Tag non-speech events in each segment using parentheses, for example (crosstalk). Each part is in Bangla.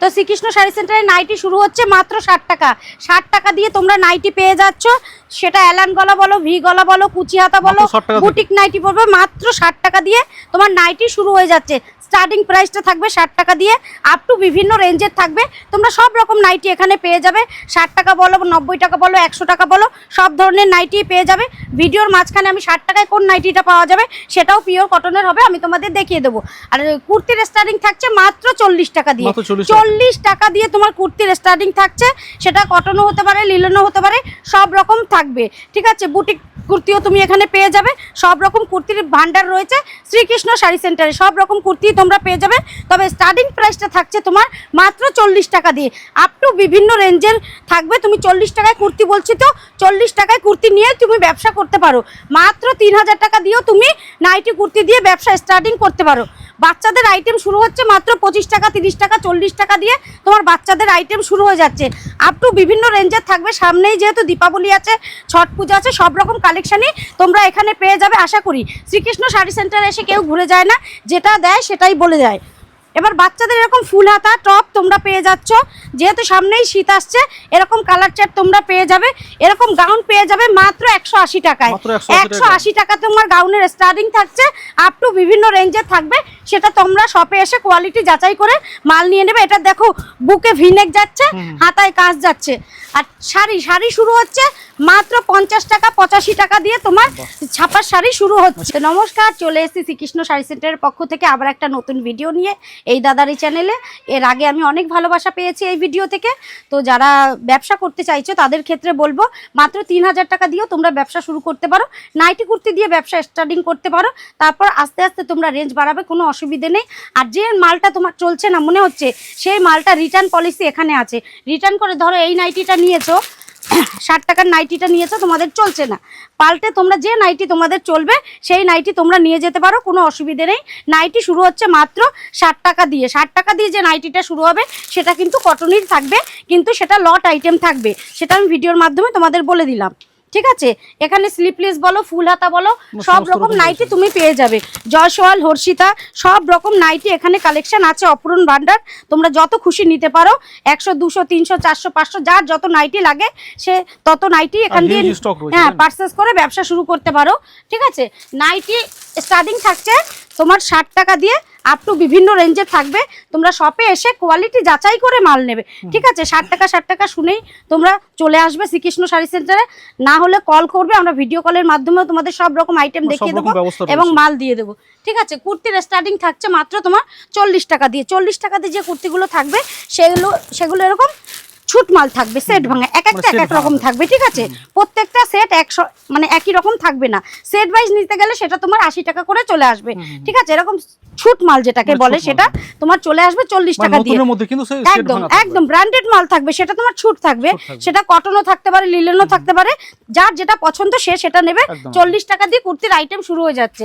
তো শ্রীকৃষ্ণ শাড়ি সেন্টারে নাইটি শুরু হচ্ছে মাত্র ষাট টাকা ষাট টাকা দিয়ে তোমরা নাইটি পেয়ে যাচ্ছ সেটা অ্যালান গলা বলো ভি গলা বলো কুচি হাতা বলো মাত্র 60 টাকা থেকে। বুটিক নাইটি পড়বে মাত্র ষাট টাকা দিয়ে তোমার নাইটি শুরু হয়ে যাচ্ছে স্টার্টিং প্রাইসটা থাকবে ষাট টাকা দিয়ে আপ টু বিভিন্ন রেঞ্জের থাকবে। তোমরা সব রকম নাইটি এখানে পেয়ে যাবে। ষাট টাকা বলো নব্বই টাকা বলো একশো টাকা বলো সব ধরনের নাইটি পেয়ে যাবে। ভিডিওর মাঝখানে আমি ষাট টাকায় কোন নাইটিটা পাওয়া যাবে সেটাও পিওর কটনের হবে আমি তোমাদের দেখিয়ে দেবো। আর কুর্তির স্টার্টিং থাকছে মাত্র চল্লিশ টাকা দিয়ে। মাত্র 40 টাকা। চল্লিশ টাকা দিয়ে তোমার কুর্তির স্টার্টিং থাকছে সেটা কটনও হতে পারে লিলনও হতে পারে সব রকম থাকবে। ঠিক আছে বুটিক কুর্তিও তুমি এখানে পেয়ে যাবে সব রকম কুর্তির ভান্ডার রয়েছে শ্রীকৃষ্ণ শাড়ি সেন্টারে সব রকম কুর্তি তোমরা পেয়ে যাবে। তবে স্টার্টিং প্রাইসটা থাকছে তোমার মাত্র চল্লিশ টাকা দিয়ে। আপ টু বিভিন্ন রেঞ্জের থাকবে। তুমি চল্লিশ টাকায় কুর্তি বলছি তো, চল্লিশ টাকায় কুর্তি নিয়ে তুমি ব্যবসা করতে পারো। মাত্র তিন হাজার টাকা দিয়েও তুমি নাইটি কুর্তি দিয়ে ব্যবসা স্টার্টিং করতে পারো। বাচ্চাদের আইটেম শুরু হচ্ছে মাত্র পঁচিশ টাকা, তিরিশ টাকা, চল্লিশ টাকা দিয়ে তোমার বাচ্চাদের আইটেম শুরু হয়ে যাচ্ছে। আপ টু বিভিন্ন রেঞ্জের থাকবে। সামনেই যেহেতু দীপাবলি আছে, ছট পুজো আছে, সব রকম কালেকশানই তোমরা এখানে পেয়ে যাবে, আশা করি। শ্রীকৃষ্ণ শাড়ি সেন্টারে এসে কেউ ঘুরে যায় না। যেটা দেয় সেটাই বলে দেয়। এবার বাচ্চাদের এরকম ফুল হাতা টপ তোমরা পেয়ে যাচ্ছ। যেহেতু সামনেই শীত আসছে এরকম কালার চার্ট তোমরা পেয়ে যাবে। এরকম গাউন পেয়ে যাবে মাত্র একশো আশি টাকায়। একশো আশি টাকা। তোমার গাউনের স্টার্টিং থাকছে আপ টু বিভিন্ন রেঞ্জে থাকবে। সেটা তোমরা শপে এসে কোয়ালিটি যাচাই করে মাল নিয়ে নেবে। এটা দেখো বুকে ভিনেক যাচ্ছে হাতায় কাজ যাচ্ছে। আর শাড়ি শাড়ি শুরু হচ্ছে মাত্র পঞ্চাশ টাকা পঁচাশি টাকা দিয়ে তোমার ছাপার শাড়ি শুরু হচ্ছে। নমস্কার চলে এসেছি শ্রীকৃষ্ণ শাড়ি সেন্টারের পক্ষ থেকে আবার একটা নতুন ভিডিও নিয়ে। এই দাদারি চ্যানেলে এর আগে আমি অনেক ভালোবাসা পেয়েছি এই ভিডিও থেকে। তো যারা ব্যবসা করতে চাইছো, তাদের ক্ষেত্রে বলব, মাত্র তিন হাজার টাকা দিয়েও তোমরা ব্যবসা শুরু করতে পারো। নাইটি কুর্তি দিয়ে ব্যবসা স্টার্টিং করতে পারো। তারপর আস্তে আস্তে তোমরা রেঞ্জ বাড়াবে, কোনো অসুবিধে নেই। আর যে মালটা তোমার চলছে না, মনে হচ্ছে, সেই মালটা রিটার্ন পলিসি এখানে আছে। রিটার্ন করে ধরো, এই নাইটিটা নিয়েছো ষাট টাকার নাইটিটা নিয়েছো, তোমাদের চলছে না। পাল্টে তোমরা যে নাইটি তোমাদের চলবে, সেই নাইটি তোমরা নিয়ে যেতে পারো, কোনো অসুবিধে নেই। নাইটি শুরু হচ্ছে মাত্র ষাট টাকা দিয়ে। ষাট টাকা দিয়ে যে নাইটিটা শুরু হবে, সেটা কিন্তু কটনির থাকবে, কিন্তু সেটা লট আইটেম থাকবে। সেটা আমি ভিডিওর মাধ্যমে তোমাদের বলে দিলাম। ঠিক আছে? এখানে স্লিপলেস বলো ফুল হাতা বলো সব রকম নাইটি তুমি পেয়ে যাবে। জয়সওয়াল হর্ষিতা সব রকম নাইটি এখানে কালেকশন আছে অপূরণ ভান্ডার। তোমরা যত খুশি নিতে পারো একশো দুশো তিনশো চারশো পাঁচশো যার যত নাইটি লাগে সে তত নাইটি এখান দিয়ে হ্যাঁ পার্সেস করে ব্যবসা শুরু করতে পারো। ঠিক আছে? নাইটি স্টার্টিং থাকছে তোমার ষাট টাকা দিয়ে আপ টু বিভিন্ন রেঞ্জে থাকবে। তোমরা শপে এসে কোয়ালিটি যাচাই করে মাল নেবে। ঠিক আছে? ষাট টাকা ষাট টাকা শুনেই তোমরা চলে আসবে শ্রীকৃষ্ণ শাড়ি সেন্টারে না হলে কল করবে আমরা ভিডিও কলের মাধ্যমেও তোমাদের সব রকম আইটেম দেখিয়ে দেবো এবং মাল দিয়ে দেবো। ঠিক আছে? কুর্তির স্টার্টিং থাকছে মাত্র তোমার চল্লিশ টাকা দিয়ে। চল্লিশ টাকা দিয়ে যে কুর্তিগুলো থাকবে সেগুলো সেগুলো এরকম ছুট মাল থাকবে সেট ভাঙা এক একটা মানে এক এক রকম থাকবে ঠিক আছে? প্রত্যেকটা সেট একশো মানে একই রকম থাকবে না। সেট ওয়াইজ নিতে গেলে সেটা তোমার আশি টাকা করে চলে আসবে ঠিক আছে? এরকম ছুট মাল যেটাকে মানে বলে সেটা তোমার চলে আসবে চল্লিশ মানে টাকা দিয়ে। একদম একদম ব্র্যান্ডেড মাল থাকবে সেটা তোমার ছুট থাকবে। সেটা কটনও থাকতে পারে লিলেনও থাকতে পারে। যার যেটা পছন্দ সে সেটা নেবে। চল্লিশ টাকা দিয়ে কুর্তির আইটেম শুরু হয়ে যাচ্ছে।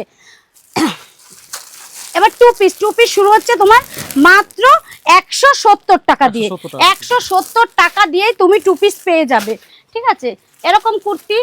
এবার টু পিস টু পিস শুরু হচ্ছে তোমার মাত্র একশো সত্তর টাকা দিয়ে। একশো সত্তর টাকা। দিয়েই তুমি টু পিস পেয়ে যাবে ঠিক আছে? এরকম কুর্তি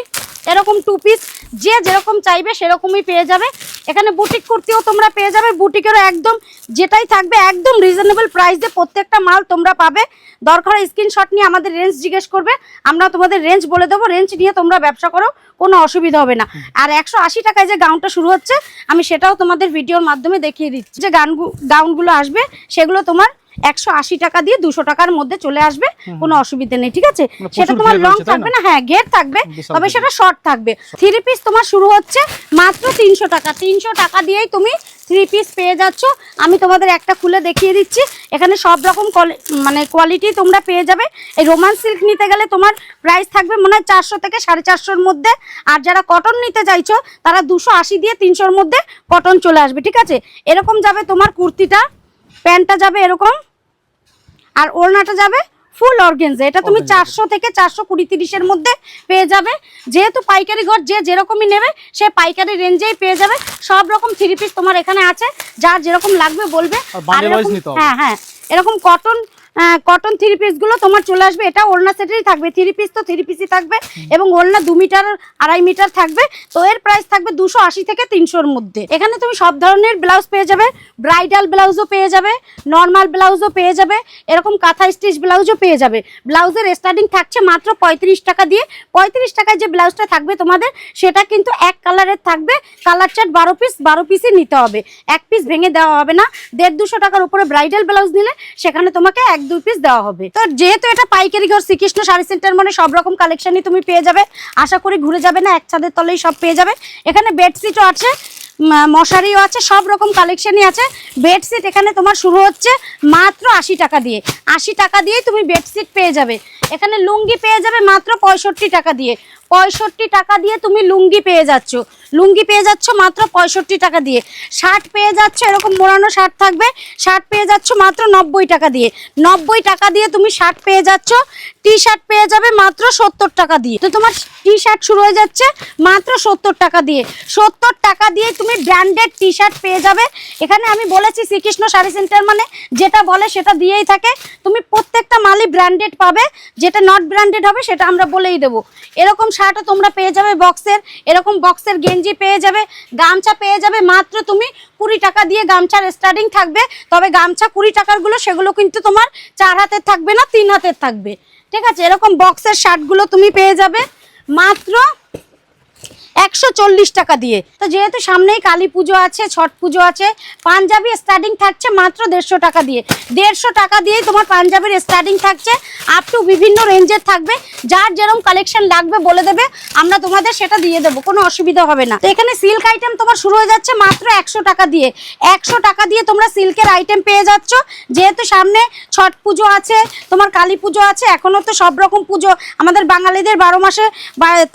এরকম টু পিস যে যেরকম চাইবে সেরকমই পেয়ে যাবে। এখানে বুটিক কুর্তিও তোমরা পেয়ে যাবে। বুটিকেরও একদম যেটাই থাকবে একদম রিজনেবল প্রাইসে প্রত্যেকটা মাল তোমরা পাবে। দরকার স্ক্রিনশট নিয়ে আমাদের রেঞ্জ জিজ্ঞেস করবে। আমরা তোমাদের রেঞ্জ বলে দেবো রেঞ্জ নিয়ে তোমরা ব্যবসা করো কোনো অসুবিধা হবে না। আর একশো আশি টাকায় যে গাউনটা শুরু হচ্ছে আমি সেটাও তোমাদের ভিডিওর মাধ্যমে দেখিয়ে দিচ্ছি। যে গান গাউনগুলো আসবে সেগুলো তোমার একশো আশি টাকা দিয়ে দুশো টাকার মধ্যে চলে আসবে কোনো অসুবিধা নেই ঠিক আছে? মানে সেটা তোমার লং থাকবে না? হ্যাঁ ঘের থাকবে তবে সেটা শর্ট থাকবে। থ্রি পিস তোমার শুরু হচ্ছে মাত্র তিনশো টাকা। তিনশো টাকা দিয়েই তুমি থ্রি পিস পেয়ে যাচ্ছ। আমি তোমাদের একটা খুলে দেখিয়ে দিচ্ছি। এখানে সব রকম মানে কোয়ালিটি তোমরা পেয়ে যাবে। এই রোমান সিল্ক নিতে গেলে তোমার প্রাইস থাকবে মনে হয় চারশো থেকে সাড়ে চারশোর মধ্যে। আর যারা কটন নিতে চাইছো তারা দুশো আশি দিয়ে তিনশোর মধ্যে কটন চলে আসবে ঠিক আছে? এরকম যাবে তোমার কুর্তিটা। প্যান্টটা যাবে এরকম আর ওড়নাটা যাবে ফুল অর্গেনজা। এটা তুমি চারশো থেকে চারশো কুড়ি তিরিশের মধ্যে পেয়ে যাবে। যেহেতু পাইকারি ঘর যে যেরকমই নেবে সে পাইকারি রেঞ্জেই পেয়ে যাবে। সব রকম থ্রি পিস তোমার এখানে আছে। যার যেরকম লাগবে বলবে। হ্যাঁ হ্যাঁ এরকম কটন কটন থ্রি পিসগুলো তোমার চলে আসবে। এটা ওড়না সেটেরই থাকবে। থ্রি পিস তো থ্রি পিসই থাকবে এবং ওড়না দু মিটার আড়াই মিটার থাকবে। তো এর প্রাইস থাকবে দুশো থেকে তিনশোর মধ্যে। এখানে তুমি সব ধরনের ব্লাউজ পেয়ে যাবে। ব্রাইডাল ব্লাউজও পেয়ে যাবে নর্মাল ব্লাউজও পেয়ে যাবে, এরকম কাঁথা স্টিচ ব্লাউজও পেয়ে যাবে। ব্লাউজের স্টার্টিং থাকছে মাত্র পঁয়ত্রিশ টাকা দিয়ে। পঁয়ত্রিশ টাকায় যে ব্লাউজটা থাকবে তোমাদের, সেটা কিন্তু এক কালারের থাকবে। কালার চার্ট বারো পিস বারো পিসই নিতে হবে। এক পিস ভেঙে দেওয়া হবে না। দেড় দুশো টাকার উপরে ব্রাইডাল ব্লাউজ নিলে সেখানে তোমাকে এক দুই পিস দেওয়া হবে। তো যেহেতু এটা পাইকারি ঘর, শ্রীকৃষ্ণ শাড়ি সেন্টার মানে সব রকম কালেকশনই তুমি পেয়ে যাবে। আশা করি ঘুরে যাবে না, এক ছাদের তলেই সব পেয়ে যাবে। এখানে বেডশিটও আছে মশারিও আছে, সব রকম কালেকশনই আছে। বেডশিট এখানে তোমার শুরু হচ্ছে মাত্র আশি টাকা দিয়ে। আশি টাকা দিয়েই তুমি বেডশিট পেয়ে যাবে। এখানে লুঙ্গি পেয়ে যাবে মাত্র পঁয়ষট্টি টাকা দিয়ে। পঁয়ষট্টি টাকা দিয়ে তুমি লুঙ্গি পেয়ে যাচ্ছ। লুঙ্গি পেয়ে যাচ্ছ মাত্র পঁয়ষট্টি টাকা দিয়ে। শার্ট পেয়ে যাচ্ছ, এরকম মোড়ানো শার্ট থাকবে। শার্ট পেয়ে যাচ্ছ মাত্র নব্বই টাকা দিয়ে। নব্বই টাকা দিয়ে তুমি শার্ট পেয়ে যাচ্ছ টি শার্ট পেয়ে যাবে মাত্র সত্তর টাকা দিয়ে। তো তোমার টি শার্ট শুরু হয়ে যাচ্ছে মাত্র সত্তর টাকা দিয়ে। সত্তর টাকা দিয়ে তুমি ব্র্যান্ডেড টি শার্ট পেয়ে যাবে। এখানে আমি বলেছি শ্রীকৃষ্ণ শাড়ি সেন্টার মানে যেটা বলে সেটা দিয়েই থাকে। তুমি প্রত্যেকটা মালই ব্র্যান্ডেড পাবে। যেটা নট ব্র্যান্ডেড হবে সেটা আমরা বলেই দেবো। এরকম শার্টও তোমরা পেয়ে যাবে বক্সের। এরকম বক্সের গেঞ্জি পেয়ে যাবে। গামছা পেয়ে যাবে মাত্র তুমি কুড়ি টাকা দিয়ে গামছার স্টার্টিং থাকবে। তবে গামছা কুড়ি টাকারগুলো, সেগুলো কিন্তু তোমার চার হাতের থাকবে না, তিন হাতের থাকবে। ঠিক আছে? এরকম বক্সের শার্টগুলো তুমি পেয়ে যাবে। মাত্র একশো চল্লিশ টাকা দিয়ে। তো যেহেতু সামনেই কালী পুজো আছে, ছট পুজো আছে, পাঞ্জাবি স্টার্টিং থাকছে মাত্র দেড়শো টাকা দিয়ে। দেড়শো টাকা দিয়েই তোমার পাঞ্জাবির স্টার্টিং থাকছে আপ টু বিভিন্ন রেঞ্জের থাকবে। যার যেরকম কালেকশন লাগবে বলে দেবে, আমরা তোমাদের সেটা দিয়ে দেবো, কোনো অসুবিধা হবে না। এখানে সিল্ক আইটেম তোমার শুরু হয়ে যাচ্ছে মাত্র একশো টাকা দিয়ে। একশো টাকা দিয়ে তোমরা সিল্কের আইটেম পেয়ে যাচ্ছ। যেহেতু সামনে ছট পুজো আছে, তোমার কালী পুজো আছে, এখনও তো সব রকম পুজো আমাদের বাঙালিদের বারো মাসে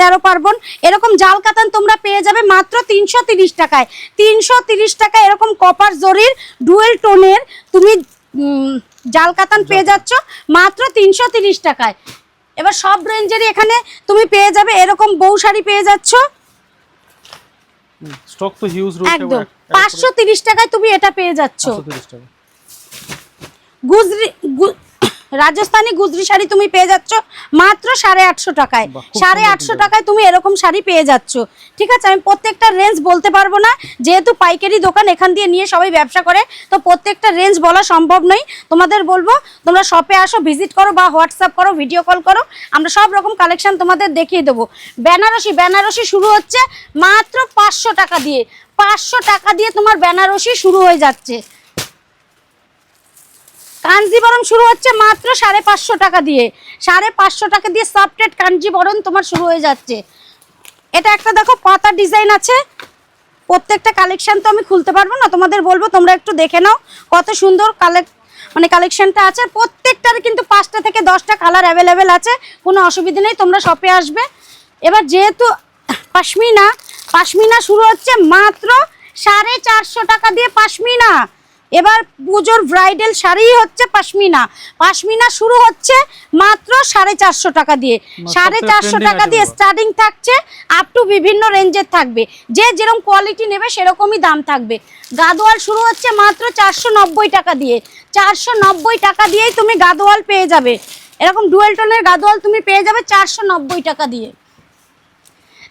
তেরো পার্বণ। এরকম জাল কাতান তোমরা পেয়ে যাবে মাত্র তিনশো তিরিশ টাকায়। তিনশো তিরিশ টাকায় এরকম কপার জরির ডুয়েল টোনের তুমি জাল কাতান পেয়ে যাচ্ছ মাত্র তিনশো তিরিশ টাকায়। এবার সব রেঞ্জেরই এখানে তুমি পেয়ে যাবে এরকম বউ শাড়ি পেয়ে যাচ্ছ। স্টক তো হিউজ রয়েছে একদম পাঁচশো তিরিশ টাকায় তুমি এটা পেয়ে যাচ্ছ। টাকা গুজরি রাজস্থানি গুজরি শাড়ি তুমি পেয়ে যাচ্ছ মাত্র সাড়ে আটশো টাকায়। সাড়ে আটশো টাকায় তুমি এরকম শাড়ি পেয়ে যাচ্ছ। ঠিক আছে আমি প্রত্যেকটা রেঞ্জ বলতে পারব না যেহেতু পাইকারি দোকান এখান দিয়ে নিয়ে সবাই ব্যবসা করে তো প্রত্যেকটা রেঞ্জ বলা সম্ভব নয়। তোমাদের বলব তোমরা শপে আসো ভিজিট করো বা হোয়াটসঅ্যাপ করো ভিডিও কল করো আমরা সব রকম কালেকশন তোমাদের দেখিয়ে দেবো। বেনারসি বেনারসি শুরু হচ্ছে মাত্র পাঁচশো টাকা দিয়ে। পাঁচশো টাকা দিয়ে তোমার বেনারসি শুরু হয়ে যাচ্ছে। কাঞ্জিবরম শুরু হচ্ছে মাত্র সাড়ে পাঁচশো টাকা দিয়ে। সাড়ে পাঁচশো টাকা দিয়ে সফটেড কাঞ্জিবরম তোমার শুরু হয়ে যাচ্ছে। এটা একটা দেখো, পাতা ডিজাইন আছে। প্রত্যেকটা কালেকশান তো আমি খুলতে পারব না, তোমাদের বলব, তোমরা একটু দেখে নাও কত সুন্দর কালেক্ট মানে কালেকশানটা আছে। প্রত্যেকটার কিন্তু পাঁচটা থেকে দশটা কালার অ্যাভেলেবেল আছে, কোনো অসুবিধা নেই, তোমরা শপে আসবে। এবার যেহেতু পাশমিনা পাশমিনা শুরু হচ্ছে মাত্র সাড়ে চারশো টাকা দিয়ে পাশমিনা। এবার পুজোর ব্রাইডাল শাড়ি হচ্ছে পাশমিনা। পাশমিনা শুরু হচ্ছে মাত্র সাড়ে চারশো টাকা দিয়ে। সাড়ে চারশো টাকা দিয়ে। স্টার্টিং থাকছে আপ টু বিভিন্ন রেঞ্জের থাকবে। যে যেরকম কোয়ালিটি নেবে সেরকমই দাম থাকবে। গাদোয়াল শুরু হচ্ছে মাত্র চারশো নব্বই টাকা দিয়ে। চারশো নব্বই টাকা দিয়েই তুমি গাদোয়াল পেয়ে যাবে। এরকম ডুয়েল টোনের গাদোয়াল তুমি পেয়ে যাবে চারশো নব্বই টাকা দিয়ে।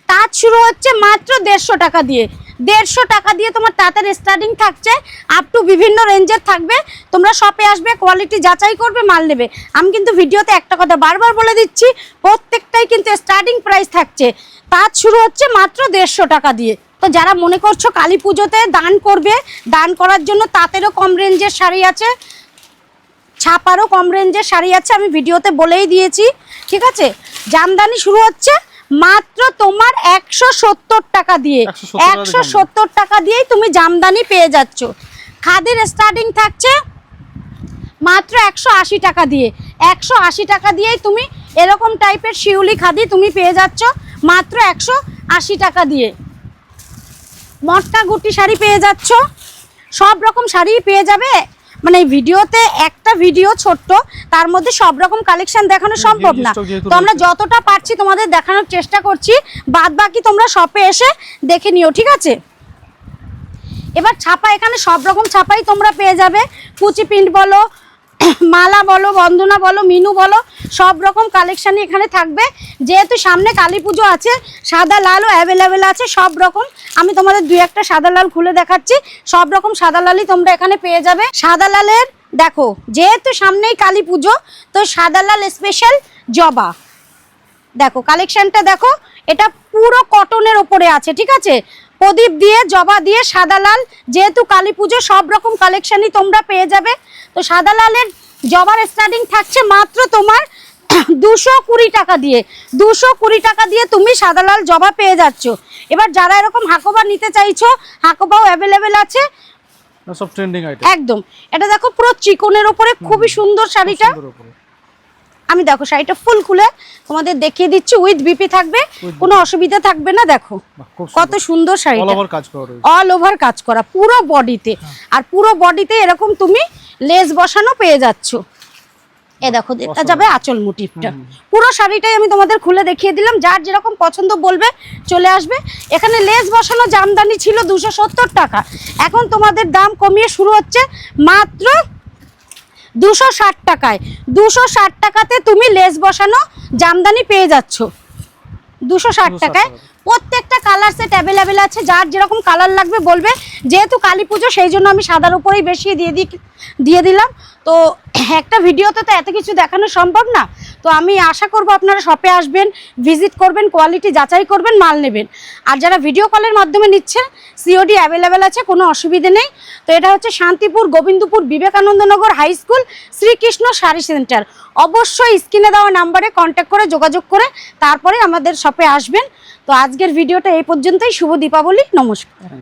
তাঁত শুরু হচ্ছে মাত্র দেড়শো টাকা দিয়ে। দেড়শো টাকা দিয়ে তোমার তাঁতের স্টার্টিং থাকছে আপ টু বিভিন্ন রেঞ্জের থাকবে। তোমরা শপে আসবে কোয়ালিটি যাচাই করবে, মাল নেবে। আমি কিন্তু ভিডিওতে একটা কথা বারবার বলে দিচ্ছি, প্রত্যেকটাই কিন্তু স্টার্টিং প্রাইস থাকছে। তাঁত শুরু হচ্ছে মাত্র দেড়শো টাকা দিয়ে। তো যারা মনে করছ কালী পুজোতে দান করবে, দান করার জন্য তাঁতেরও কম রেঞ্জের শাড়ি আছে, ছাপারও কম রেঞ্জের শাড়ি আছে, আমি ভিডিওতে বলেই দিয়েছি, ঠিক আছে? জামদানি শুরু হচ্ছে মাত্র তোমার একশো সত্তর টাকা দিয়ে। 170 টাকা দিয়ে একশো সত্তর টাকা দিয়েই তুমি জামদানি পেয়ে যাচ্ছ। খাদির স্টার্টিং থাকছে মাত্র একশো আশি টাকা দিয়ে। একশো আশি টাকা দিয়েই তুমি এরকম টাইপের শিউলি খাদি তুমি পেয়ে যাচ্ছ মাত্র একশো আশি টাকা দিয়ে। মটকা গুটি শাড়ি পেয়ে যাচ্ছ। সব রকম শাড়ি পেয়ে যাবে। মানে এই ভিডিওতে একটা ভিডিও ছোট্ট তার মধ্যে সব রকম কালেকশন দেখানো সম্ভব না। তো আমরা যতটা পারছি তোমাদের দেখানোর চেষ্টা করছি বাদ বাকি তোমরা শপে এসে দেখে নিও ঠিক আছে? এবার ছাপা এখানে সব রকম ছাপাই তোমরা পেয়ে যাবে। কুচি প্রিন্ট বলো (coughs) মালা বলো, বন্দনা বলো, মিনু বলো, সব রকম কালেকশানই এখানে থাকবে। যেহেতু সামনে কালী পুজো আছে, সাদা লালও অ্যাভেলেবেল আছে, সব রকম। আমি তোমাদের দুই একটা সাদা লাল খুলে দেখাচ্ছি। সব রকম সাদা লালই তোমরা এখানে পেয়ে যাবে। সাদা লালের, দেখো, যেহেতু সামনেই কালী পুজো, তো সাদা লাল স্পেশাল জবা। দেখো কালেকশানটা দেখো, এটা পুরো কটনের ওপরে আছে, ঠিক আছে? প্রদীপ দিয়ে জবা দিয়ে সাদা লাল। যেহেতু কালী পুজো সব রকম কালেকশনই তোমরা পেয়ে যাবে। তো সাদা লালের জবার স্টার্টিং থাকছে মাত্র তোমার (clears throat) দুশো কুড়ি টাকা দিয়ে। দুশো কুড়ি টাকা দিয়ে তুমি সাদা লাল জবা পেয়ে যাচ্ছ। এবার যারা এরকম হাকোবা নিতে চাইছো হাকোবাও অ্যাভেলেবেল আছে। একদম। এটা দেখো পুরো চিকনের ওপরে খুবই সুন্দর শাড়িটা। আমি দেখো শাড়িটা ফুল খুলে তোমাদের দেখিয়ে দিচ্ছি উইথ বিপি থাকবে কোনো অসুবিধা থাকবে না দেখো। কত সুন্দর শাড়িটা। অল ওভার কাজ করা পুরো বডিতে আর পুরো বডিতে এরকম তুমি লেস বসানো পেয়ে যাচ্ছ। এ দেখো এটা যাবে আঁচল মোটিভটা পুরো শাড়িটাই আমি তোমাদের খুলে দেখিয়ে দিলাম যার যেরকম পছন্দ বলবে চলে আসবে। এখানে লেস বসানো জামদানি ছিল দুশো সত্তর টাকা। এখন তোমাদের দাম কমিয়ে শুরু হচ্ছে মাত্র দুশো ষাট টাকায়। দুশো ষাট টাকাতে তুমি লেস বসানো জামদানি পেয়ে যাচ্ছ। দুশো ষাট টাকায়। প্রত্যেকটা কালার সেট অ্যাভেলেবেল আছে। যার যেরকম কালার লাগবে বলবে। যেহেতু কালী পুজো সেই জন্য আমি সাদার উপরেই বেশি দিয়ে দিই দিয়ে দিলাম। তো একটা ভিডিওতে তো এত কিছু দেখানো সম্ভব না। তো আমি আশা করব আপনারা শপে আসবেন ভিজিট করবেন কোয়ালিটি যাচাই করবেন, মাল নেবেন। আর যারা ভিডিও কলের মাধ্যমে নিচ্ছেন সিওডি অ্যাভেলেবেল আছে, কোনো অসুবিধে নেই। তো এটা হচ্ছে Shantipur Gobindapur Vivekanandanagar high school Srikrishna sari centre অবশ্যই স্ক্রিনে দেওয়া নাম্বারে কন্ট্যাক্ট করে যোগাযোগ করে তারপরে আমাদের শপে আসবেন। তো আজকের ভিডিওটা এই পর্যন্তই, শুভ দীপাবলি, নমস্কার।